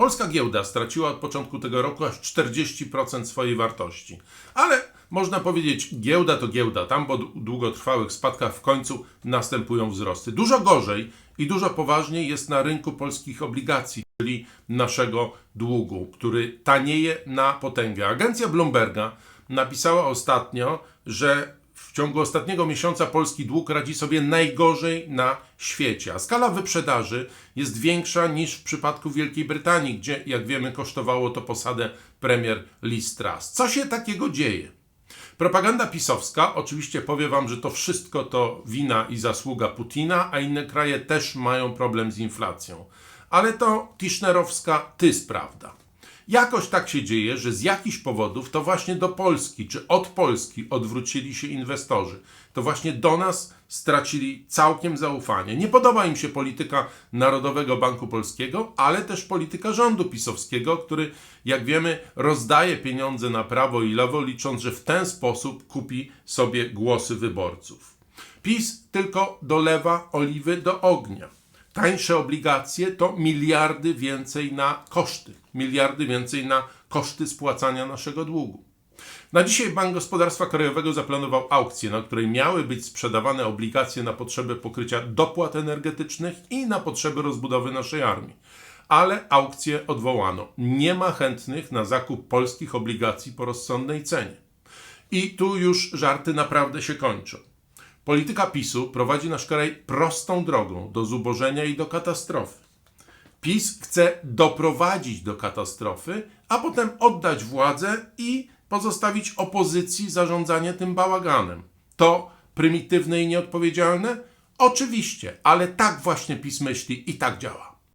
Polska giełda straciła od początku tego roku aż 40% swojej wartości. Ale można powiedzieć, giełda to giełda. Tam po długotrwałych spadkach w końcu następują wzrosty. Dużo gorzej i dużo poważniej jest na rynku polskich obligacji, czyli naszego długu, który tanieje na potęgę. Agencja Bloomberga napisała ostatnio, że w ciągu ostatniego miesiąca polski dług radzi sobie najgorzej na świecie, a skala wyprzedaży jest większa niż w przypadku Wielkiej Brytanii, gdzie, jak wiemy, kosztowało to posadę premier Liz Truss. Co się takiego dzieje? Propaganda pisowska oczywiście powie wam, że to wszystko to wina i zasługa Putina, a inne kraje też mają problem z inflacją. Ale to tischnerowska tys prawda. Jakoś tak się dzieje, że z jakichś powodów to właśnie do Polski, czy od Polski odwrócili się inwestorzy. To właśnie do nas stracili całkiem zaufanie. Nie podoba im się polityka Narodowego Banku Polskiego, ale też polityka rządu pisowskiego, który, jak wiemy, rozdaje pieniądze na prawo i lewo, licząc, że w ten sposób kupi sobie głosy wyborców. PiS tylko dolewa oliwy do ognia tańsze obligacje to miliardy więcej na koszty, miliardy więcej na koszty spłacania naszego długu. Na dzisiaj Bank Gospodarstwa Krajowego zaplanował aukcję, na której miały być sprzedawane obligacje na potrzeby pokrycia dopłat energetycznych i na potrzeby rozbudowy naszej armii. Ale aukcję odwołano. Nie ma chętnych na zakup polskich obligacji po rozsądnej cenie. I tu już żarty naprawdę się kończą. Polityka PiSu prowadzi nasz kraj prostą drogą do zubożenia i do katastrofy. PiS chce doprowadzić do katastrofy, a potem oddać władzę i pozostawić opozycji zarządzanie tym bałaganem. To prymitywne i nieodpowiedzialne? Oczywiście, ale tak właśnie PiS myśli i tak działa.